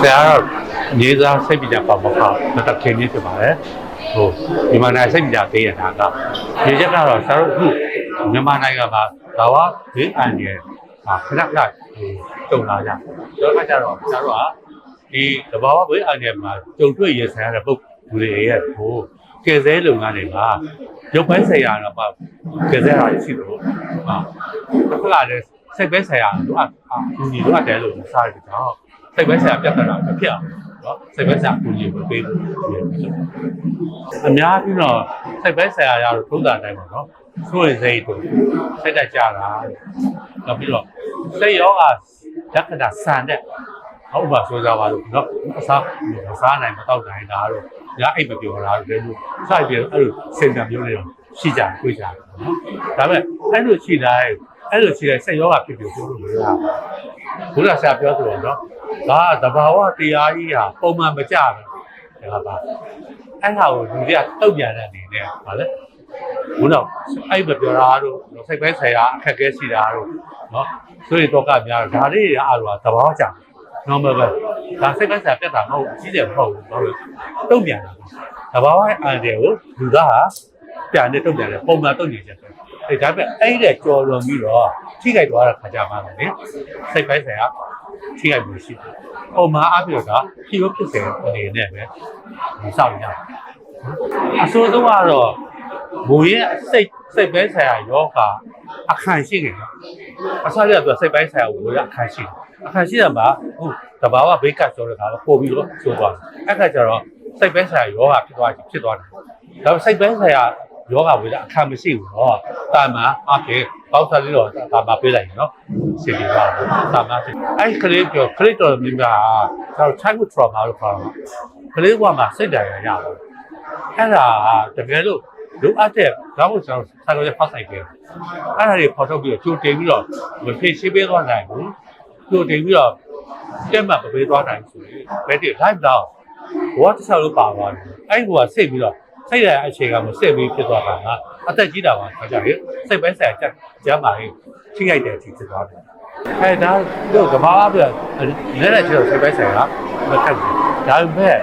ဆရာကတော့နေသားစိတ်ပညာပါမခမတခင်ကြီးဖြစ်ပါတယ်ဟိုမြန်မာနိုင်ငံစိတ်ပညာပေးရတာကဒီချက်ကတော့ဆရာတို့အခုမြန်မာနိုင်ငံမှာဘာဝဘေးအန္တရာယ်ဟာခဏခဏဟိုတုံလာကြတော့ခါကြတော့ဆရာတို့ကဒီတဘာဝဘေးအန္တရာယ်မှာကြုံတွေ့ရဆရာတဲ့ပုဂ္ဂိုလ်တွေရဲ့ဟိုကယ်ဆယ်လုပ်ငန်းတွေမှာရုပ်ပိုင်းဆိုင်ရာတော့ပါကယ်ဆယ်တာရှိတယ်လို့ဟာတစ်ခါလည်းစိတ်ပဲဆိုင်ရာတို့အအညီတို့အတဲလို့စားရကြတော့ စိတ်ပဲဆရာပြတ်တာမဖြစ်အောင်နော်စိတ်ပဲဆရာကိုကြီးကိုပေးလို့အများကြီးတော့စိတ်ပဲဆရာရတော့ထုံးတာတိုင်းပါနော်ဆိုရင်စိတ်တို့စိတ်တက်ကြတာနောက်ပြီးတော့စိတ်ရောဂါလက္ခဏာဆန်တဲ့ဟုတ်ပါဆိုကြပါလို့နော်အစားမစားနိုင်မတော့နိုင်တာတော့ညအိတ်မပြောတာလည်းလို့စပြီးအဲ့လိုစင်တံမျိုးတွေတော့ရှိကြတွေ့ကြတယ်နော်ဒါပေမဲ့အဲ့လိုရှိတိုင်းအဲ့လိုရှိတိုင်းစိတ်ရောဂါဖြစ်ပြီးပြောလို့မရဘူးဘုရားဆရာပြောသလိုနော် ဒါကသဘာဝတရားကြီးဟာပုံမှန်မကြဘူးဒါပါအဲ့ဟာကိုလူတွေကတုတ်ပြန်တဲ့အနေနဲ့ဗာလဲဘုရားအဲ့မပြောတာတို့စိတ်ပဲဆရာအခက်အခဲရှိတာတို့နော်ဆိုရင်တော့ကများဒါလေးတွေအားလုံးကသဘာဝကြ normal ပဲဒါစိတ်ပဲဆရာပြတ်တာမဟုတ်ဘူးကြီးတယ်မဟုတ်ဘူးဘာလို့တုတ်ပြန်တာသဘာဝအန်တယ်ကိုလူသားဟာပြန်နေတုတ်ပြန်တယ်ပုံမှန်တုတ်နေချက်ပဲအဲဒါပေမဲ့အဲ့ဒီကြော်လွန်ပြီးတော့ထိခိုက်သွားတဲ့ခါကြမှာလေစိတ်ပဲဆရာ ထိခိုက်မှုရှိတယ်ပုံမှန်အပြည့်ကဖြီးရဖြစ်တဲ့အနေနဲ့ပဲစောင့်ရအောင်အဆိုးဆုံးကတော့ဘိုးရဲ့စိတ်စိတ်ပဲဆရာယောဂအခန့်ရှိနေတယ်အစားရတော့စိတ်ပိုင်းဆိုင်ရာကိုရအခန့်ရှိတယ်အခန့်ရှိတယ်မှာဟုတ်တဘာဝဘေးကတ်ဆိုတဲ့ခါတော့ပို့ပြီးတော့ဆိုသွားတယ်အဲ့ခါကျတော့စိတ်ပိုင်းဆိုင်ရာယောဂဖြစ်သွားဖြစ်သွားတယ်ဒါပေမဲ့စိတ်ပိုင်းဆိုင်ရာ ယောဂဝေဒအခန့်မရှိဘူးတော့တာမန်အဖြစ်ပေါက်စားလေးတော့တာမပေးလိုက်ရင်နော်စီပြီးပါတာမဖြစ်အဲ့ကလေးပြောကလေးတော်မြင်တာကျွန်တော် childhood trauma လို့ခေါ်တာကလေးဘဝမှာစိတ်ဓာတ်ရရပါတယ်အဲ့ဒါတကယ်လို့လိုအပ်တဲ့ဒါမှမဟုတ်ကျွန်တော်ဆိုင်ကိုဖတ်ဆိုင်ခဲ့အဲ့ဒါတွေပေါ်ထုတ်ပြီးတော့ကြိုတင်ပြီးတော့မဖြည့်ရှင်းပေးသွားနိုင်ဘူးကြိုတင်ပြီးတော့တက်မှတ်မပေးသွားနိုင်ဘူးဆိုရင်ဘယ်တည်း live တော့ဘောတစ်ချက်လို့ပါသွားတယ်အဲ့ဒီကစိတ်ပြီးတော့ စိတ်ရအခြေခံကိုစိတ်ပြီးဖြစ်သွားတာကအသက်ကြီးတာပါခါကြရင်စိတ်ပဲဆိုင်ကြကျမ်းပါရင်ထိခိုက်တဲ့အထိဖြစ်သွားတယ်အဲဒါတို့ကဘာအပြလဲတဲ့ချေစိတ်ပဲဆိုင်ကမခက်ဘူးဒါပေမဲ့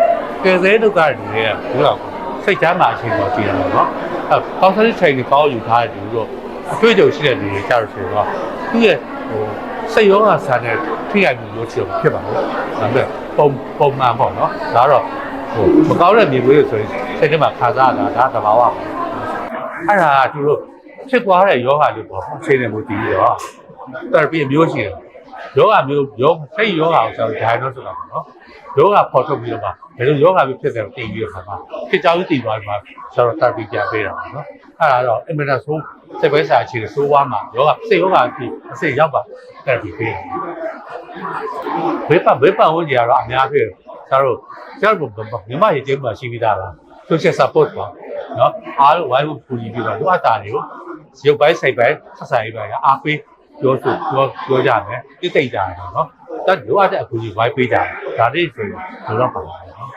ကယ်ဆယ်ဒုက္ခတွေတွေကဘုရားစိတ်ချမ်းသာအချိန်တော့ကြည့်ရအောင်နော်အဲကောင်းတဲ့ချိန်ကိုကောင်းယူထားတယ်လို့အတွေ့အကြုံရှိတဲ့လူတွေကြတော့ဆိုတော့သူ့ရဲ့ဟိုစိတ်ရောဂါဆန်တဲ့ထိခိုက်မှုလို့ဖြစ်ဖြစ်ပါဘူးဒါပေမဲ့ပုံပုံမှန်ပေါ့နော်ဒါတော့ ဟိုမကောင်းတဲ့မြေခွေးဆိုရင်စိတ်ထဲမှာခံစားရတာဒါသဘာဝပါအဲ့ဒါကသူတို့ဖြစ်သွားတဲ့ယောဂလေးပေါ့အချိန်နဲ့မူတည်ပြီးတော့ therapy အမျိုးရှိတယ်ယောဂမျိုးယောစိတ်ယောဂကိုကျွန်တော် diagnose လုပ်တာပေါ့နော်ယောဂဖော်ထုတ်ပြီးတော့မှဘယ်လိုယောဂမျိုးဖြစ်တယ်ကိုသိပြီးတော့ခါမှာဖြစ်ကြောင်းသိသွားပြီးမှကျွန်တော် therapy ပြန်ပေးတာပေါ့နော်အဲ့ဒါတော့ eminent ဆိုစိတ်ပဲစာအခြေဆိုးွားမှာယောဂစိတ်ယောဂအဖြစ်အစိတ်ရောက်ပါ therapy ပေးတယ်ဘေးပတ်ဘေးပတ်ဝင်ကြတော့အများကြီး ကျွန်တော်ကျွန်တော်မြန်မာရေးကျင်းမှာရှိပြီးသားလား social support ပေါ့နော်အားလုံးဝိုင်းဝန်းပူညီပြီးတော့လိုအပ်တာတွေကိုရုပ်ပိုင်းစိတ်ပိုင်းဆက်ဆံရေးပိုင်းအားပေးပြောဆိုပြောပြောကြမယ်တိတ်တိတ်ကြတယ်နော်တတ်လိုအပ်တဲ့အကူကြီးဝိုင်းပေးကြတယ်ဒါလေးဆိုရင်လိုတော့ပါပါနော်